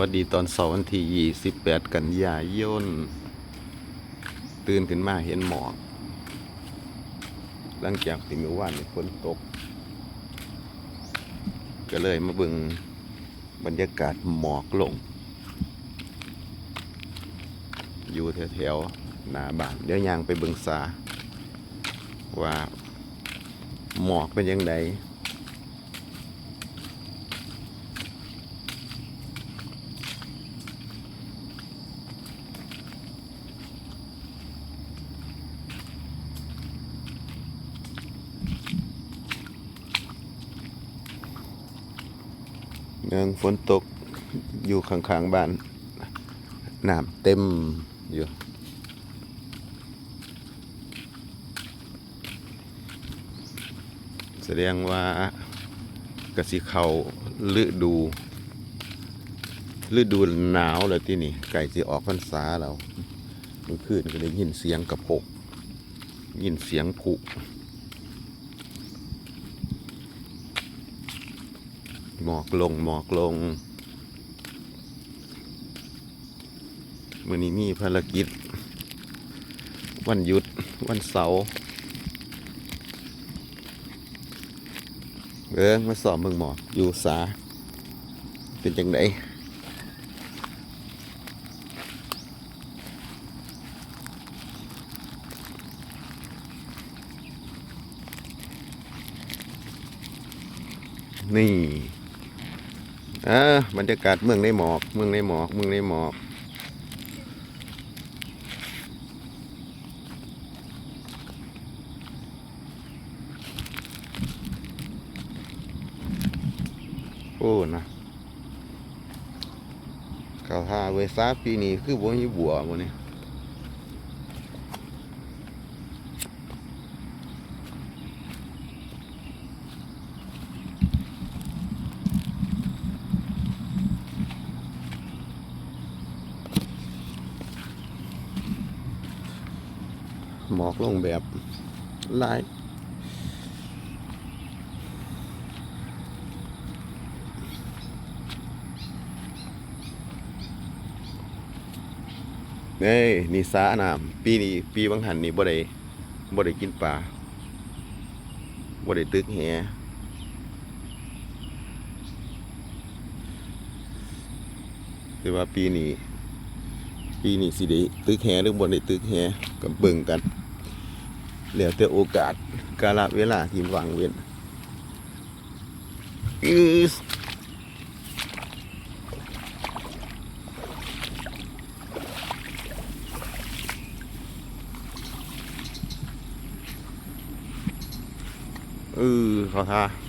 วัสดีตอนเสาร์วันที่ 28 กันยายน ตื่นขึ้นมาเห็นหมอก หลังจากที่เมื่อวานมีฝนตก ก็เลยมาเบิ่งบรรยากาศหมอกลง อยู่แถวๆหน้าบ้านเดี๋ยวยางไปเบิ่งสาว่าหมอกเป็นยังไง เนื่องฝนตกอยู่ข้างๆบ้านน้ำเต็มอยู่แสดงว่ากระสิเขาฤดูฤดูหนาวแล้วที่นี่ไก่สิออกพรรษาแล้วเมื่อคืนก็ได้ยินเสียงกระพกยินเสียงผุ หมอกลงหมอกลงมื่อนี้มีภารกิจ วันหยุดวันเสาร์เอิงมาสอบเมืองหมอกอยู่สา เป็นจังไดนี่ อ่าบรรยากาศเมืองในหมอก เมืองในหมอก เมืองในหมอก โอ้นะข่าวทาเวซาปีนี้คือบ่มีบัวบ่นี่ห มอกลงแบบลายเอ้ยนี่สาน้ำปีนี้ปีบางหันนี่บ่ได้บ่ได้กินปลาบ่ได้ตึกแหคือว่าปีนี้ปีนี้สิได้ตึกแหหรือบ่ได้ตึกแหก็เบิ่งกัน เหลือแต่โอกาสกาลเวลาที่วางเว้นอือ ừ khó tha บอ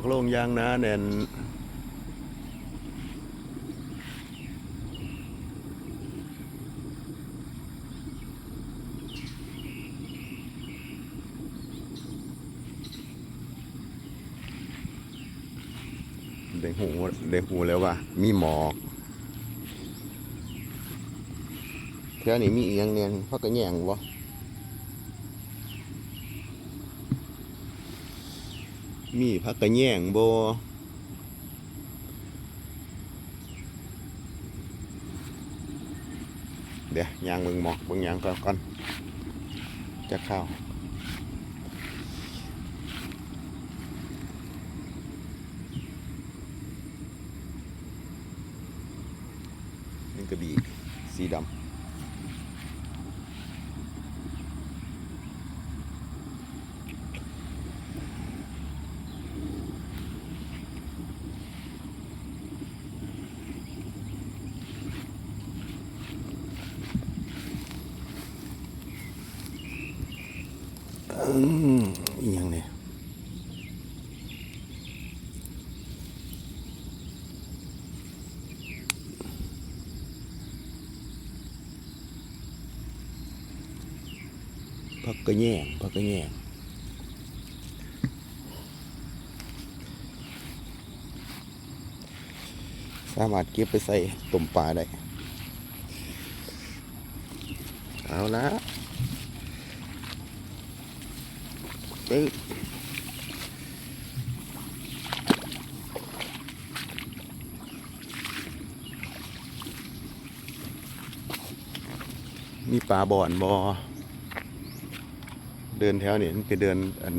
กโล่งยางนะแน่นได้หูได้หูแล้วว่า มีหมอกแถวนี้มีอีกอย่างเนี่ยพักกระแยงวะ มีผักกระแยงโบเดี๋ยวยางเบิ่งหมอกเบิ่งยางก่อนก่อนจะเข้าวนี่กระบี่สีดำ อีอย่างเนี่ยพักก็ะแยงพักกรแยงสามารถเก็บไปใส่ตุ่มปลาได้ เอาละ ปึ๊บมีปลาบ่อนบอเดินแถวนี่มันเป็นเดินอัน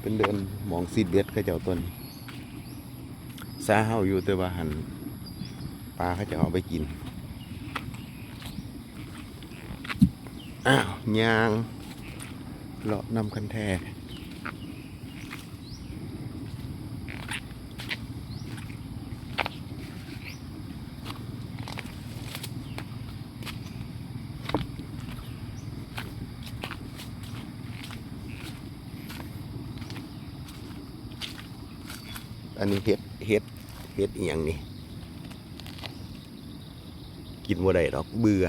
เป็นเดินหมองซีดเบ็ดเขาเจ้าต้นซาเฮาอยู่แต่ว่าหันปลาเขาจะเอาไปกิน อ้าว ยาง เลาะนำคันแทอันนี้เห็ดเห็ดเห็ดอีหยังนี่ กินบ่ได้ดอกเบื่อ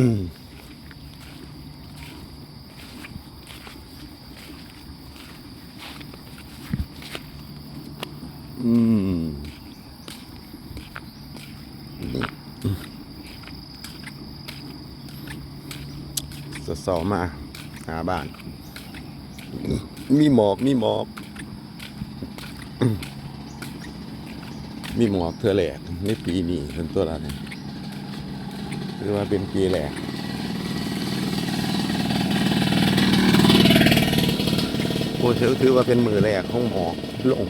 อืมอืมสดสอมา หาบ้าน มีหมอก มีหมอกมมีหมอกเธอแหลกในปีนี้เป็นตัวละเนี่ย หรือว่าเป็นปีแหลกโอ้ถือถือว่าเป็นมือแรกของหมอกลง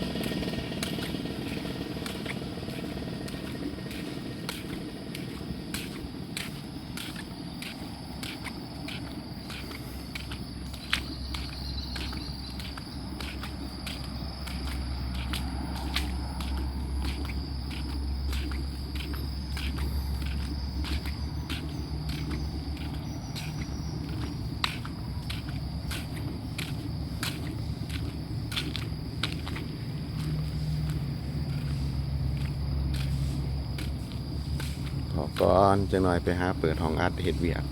ขอ ก่อนจะหน่อยไปหาเปิดห้องอัดเห็ดเวียก